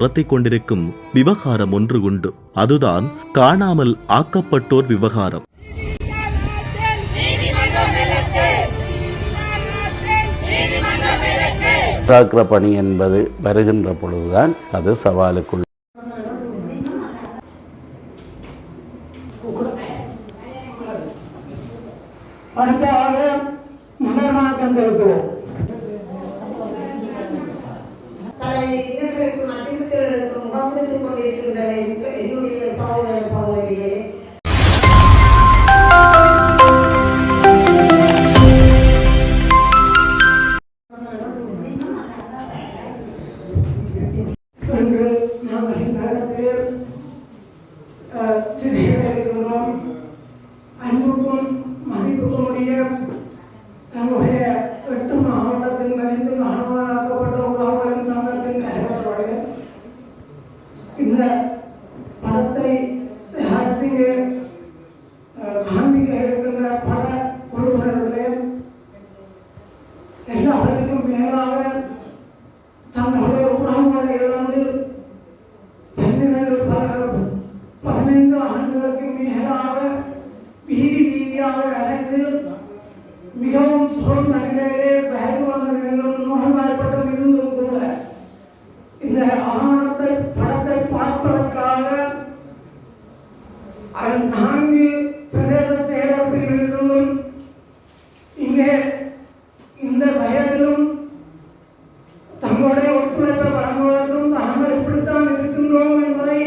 நடத்தி கொண்டிருக்கும் விவகாரம் ஒன்று உண்டு. அதுதான் காணாமல் ஆக்கப்பட்டோர் விவகாரம். பணி என்பது வருகின்ற பொழுதுதான் அது சவாலுக்குள். அடுத்தாக இளைஞர் கொடுத்து கொண்டிருக்கின்ற என்னுடைய சகோதர சகோதரிகளே. 对不对？நான்கு பிரதேச செயலர் பிரிவிலிருந்தும் இங்கே இந்த வயதிலும் தங்களுடைய ஒத்துழைப்பை வழங்குவதற்கும் தாங்கள் இப்படித்தான் இருக்கின்றோம் என்பதை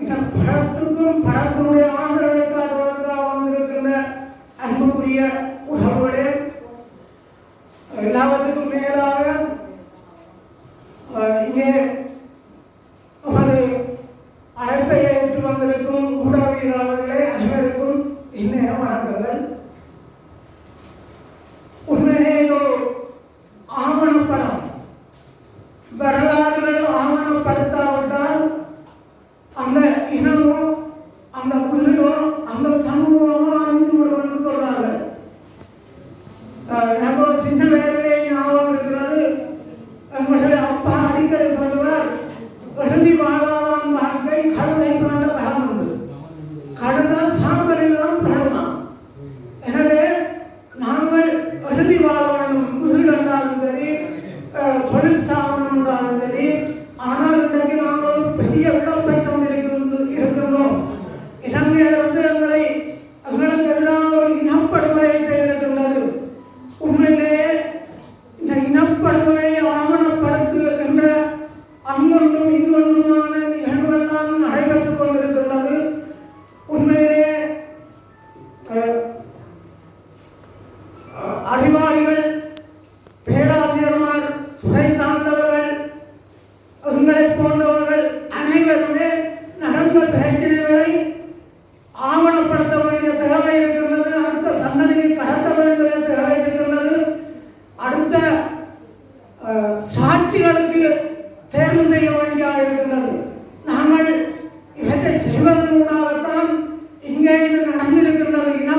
இந்த படத்துக்கும் படத்தினுடைய ஆதரவை காட்டுவதற்காக வந்திருக்கின்ற அன்புக்குரிய உறவுகளே எல்லாவற்றுக்கும் மேலாக இங்கே நமது அழைப்பை ஏற்று வந்திருக்கும்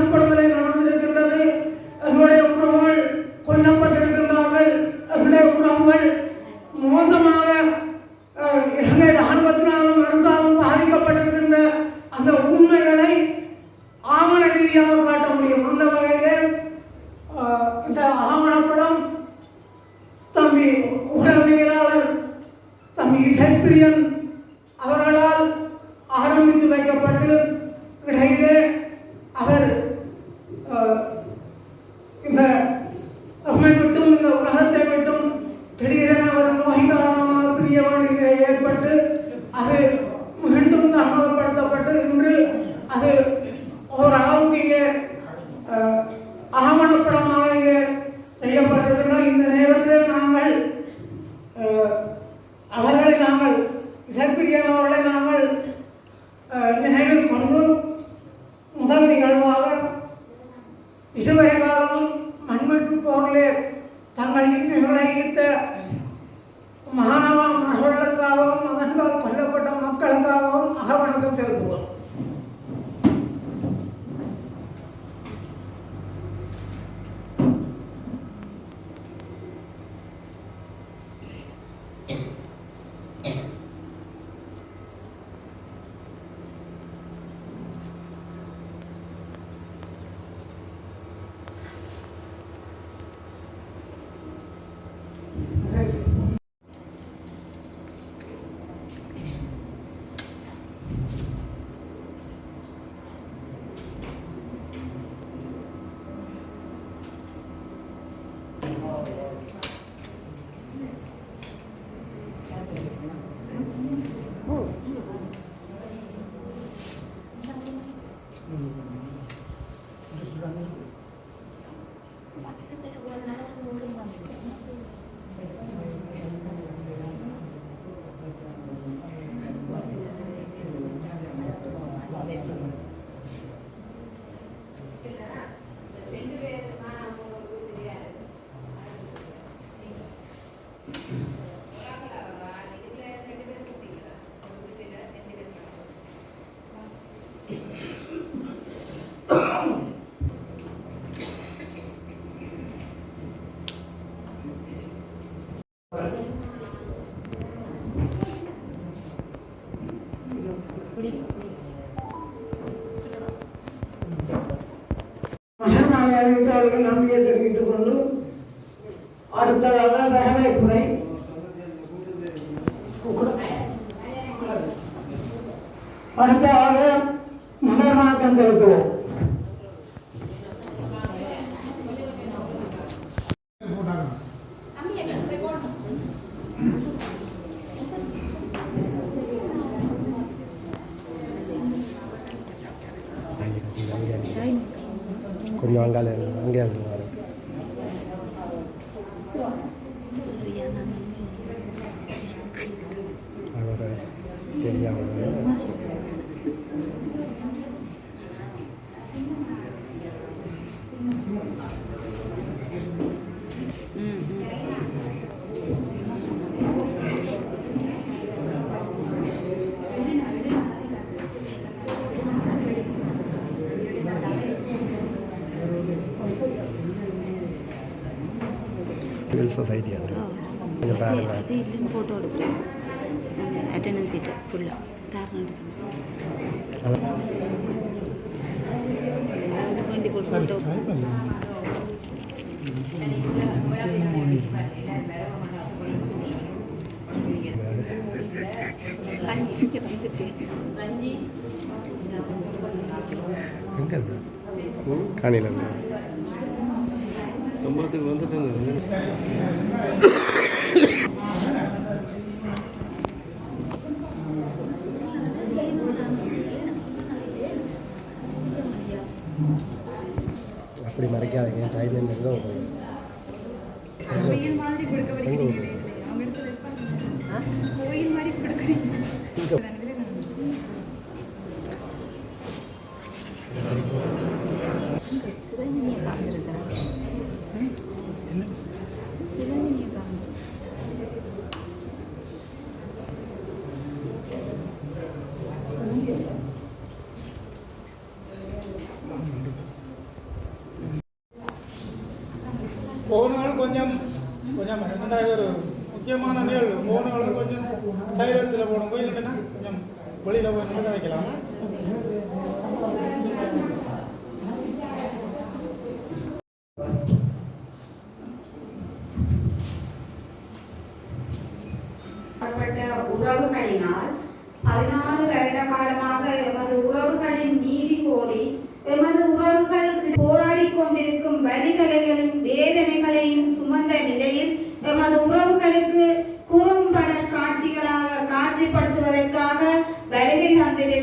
por euh, இதுவரை காலமும் மண்வெட்டு போரிலே தங்கள் இன்னுகித்த மாணவ மகளுக்காகவும் அதன்பால் கொல்லப்பட்ட மக்களுக்காகவும் அகவணக்கம் செலுத்துவோம் மகனாக அறிவித்தவர்கள் நம்பிக்கை தெரிவித்துக் கொண்டு அடுத்ததாக வரவேற்புரை அடுத்ததாக மலர் வணக்கம் செலுத்துவோம் கொஞ்சம் ಇನ್ನು ಹಂಗಲ್ಲ ಹಂಗೆ சொசைட்டி அது கொஞ்சம் பாருங்க அது இல்லைன்னு ஃபோட்டோ எடுக்கிறேன். அந்த அட்டண்டன்ஸ் சீட்டை ஃபுல்லாக ஃபோட்டோ காணியில் சம்பளத்துக்கு வந்துட்டு அப்படி மறைக்காதீங்க. டைம் என்ன கோயில் மாதிரி கொடுக்க வெளியில் போய் நின்று கதைக்கலாம். உறவுகளினால் வருகை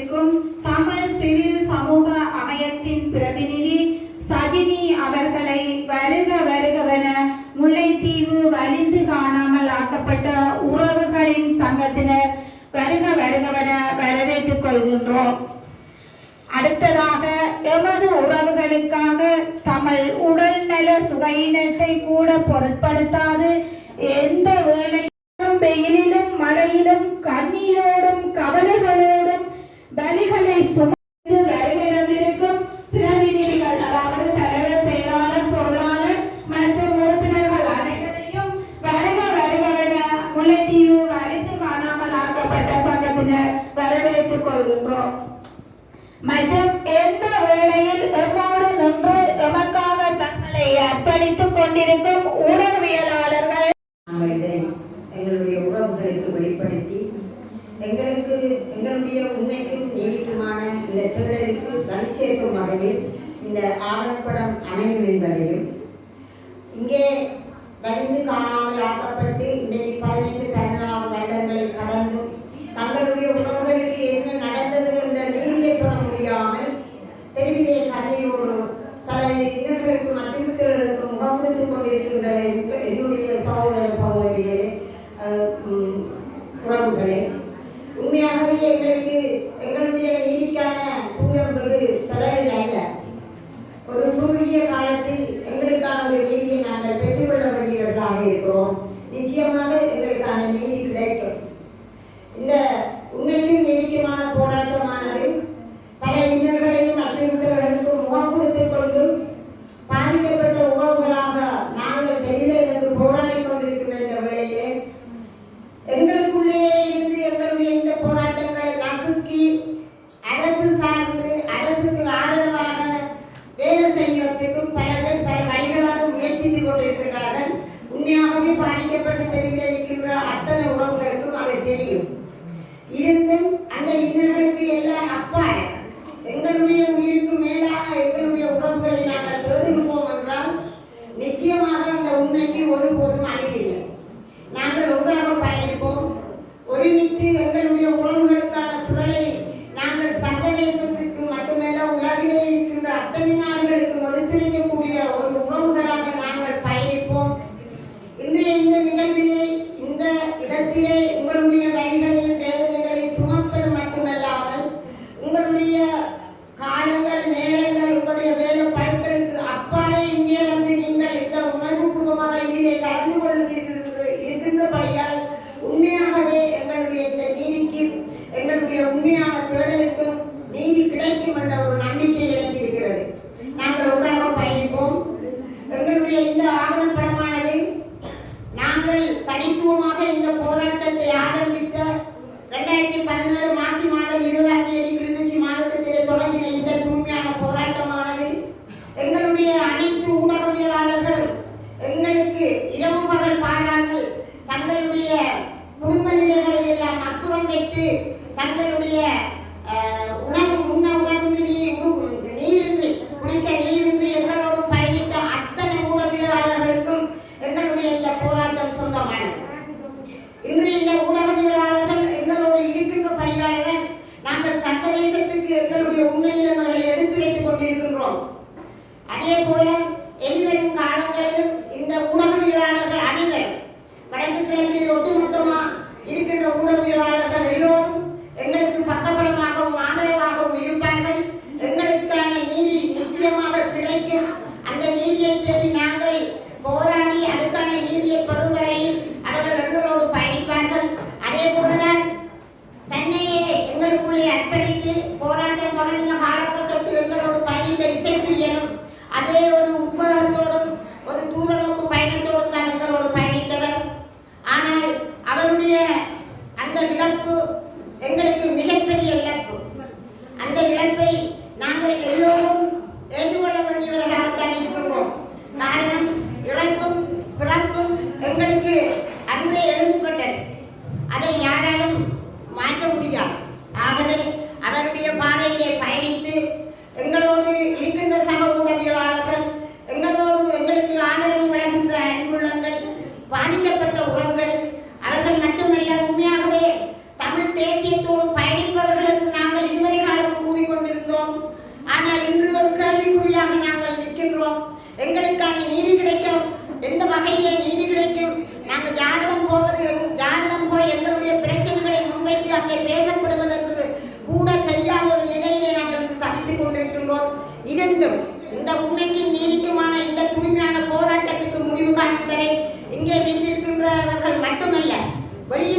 சுமந்து வருகிறதிருக்கும் பிரதிநிதிகள் அதாவது தலைவர் செயலாளர் பொருளாளர் மற்றும் உறுப்பினர்கள் அனைவரையும் வருக வருகவென முல்லைத்தீவு அழைத்து காணாமல் ஆக்கப்பட்ட சங்கத்தினர் வரவேற்றுக் கொள்கின்றோம். மற்றும் எந்த வேளையில் எவ்வாறு நின்று எமக்காக தங்களை அர்ப்பணித்துக் கொண்டிருக்கும் உணர்வியலாளர்கள் நாங்கள் இதை எங்களுடைய உறவுகளுக்கு வெளிப்படுத்தி எங்களுக்கு எங்களுடைய உண்மைக்கும் நீதிக்குமான இந்த தேடலுக்கு வலிச்சேர்க்கும் வகையில் இந்த ஆவணப்படம் அமையும் என்பதையும் இங்கே வலிந்து காணாமல் ஆக்கப்பட்டு இன்றைக்கு பதினைந்து பதினாறு வருடங்களை கடந்தும் தங்களுடைய உறவுகளுக்கு என்ன நடந்தது என்ற நீதியை பெற முடியாமல் தெருவிலே கண்ணீரோடு பல இன்னர்களுக்கும் அச்சுறுத்தல்களுக்கும் முகம் கொடுத்து கொண்டிருக்கின்ற என்னுடைய சகோதர சகோதரிகளே உறவுகளே உண்மையாகவே எங்களுக்கு பற்றி தெரியல இருக்கின்ற அத்தனை உறவுகளுக்கும் அது தெரியும். இருந்தும் அந்த இன்னல்களுக்கு எல்லாம் அப்பால் தன்னுடைய ஆதரவு அதை யாராலும் மாற்ற முடியாது. ஆகவே அவருடைய பாதையிலே பயணித்து எங்களுடைய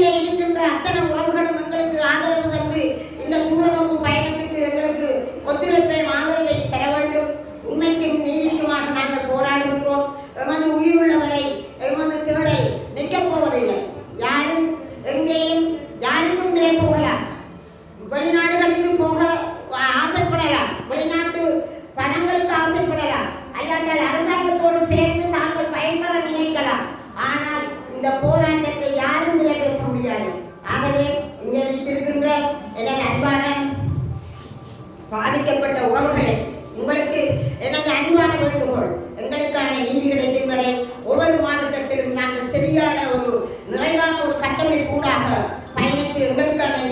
உலகத்தில் இருக்கின்ற அத்தனை உலக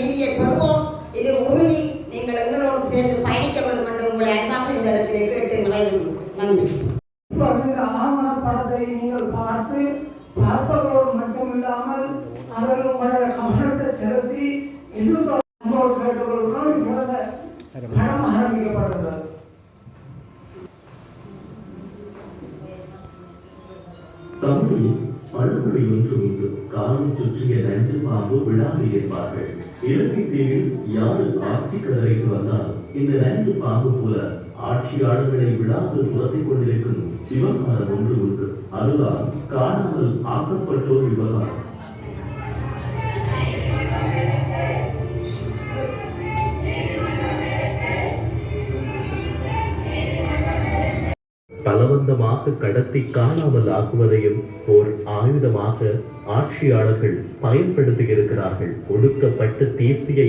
நீதியை பெறுவோம் இது உறுதி நீங்கள் எங்களோடு சேர்ந்து பயணிக்க வேண்டும் என்று உங்களை அன்பாக இந்த இடத்திலே கேட்டு நிறைவு நன்றி. இந்த ஆவண படத்தை நீங்கள் பார்த்து பார்ப்பதோடு மட்டுமில்லாமல் அதில் உங்களோட கவனத்தை செலுத்தி இது நாடு சுற்றிய நஞ்சு பாம்பு விழாவில் இருப்பார்கள் இலங்கை தீவில் யாரு ஆட்சி கதலைக்கு வந்தால் இந்த நஞ்சு பாம்பு போல ஆட்சியாளர்களை விழாவில் துரத்தி கொண்டிருக்கும் விவகாரம் ஒன்று உண்டு. அதுதான் காணாமல் ஆக்கப்பட்டோர் விவகாரம். பலவந்தமாக கடத்தி காணாமல் ஆக்குவதையும் ஓர் ஆயுதமாக ஆட்சியாளர்கள் பயன்படுத்தியிருக்கிறார்கள். ஒடுக்கப்பட்டு ஒடுக்கப்பட்ட தேசிய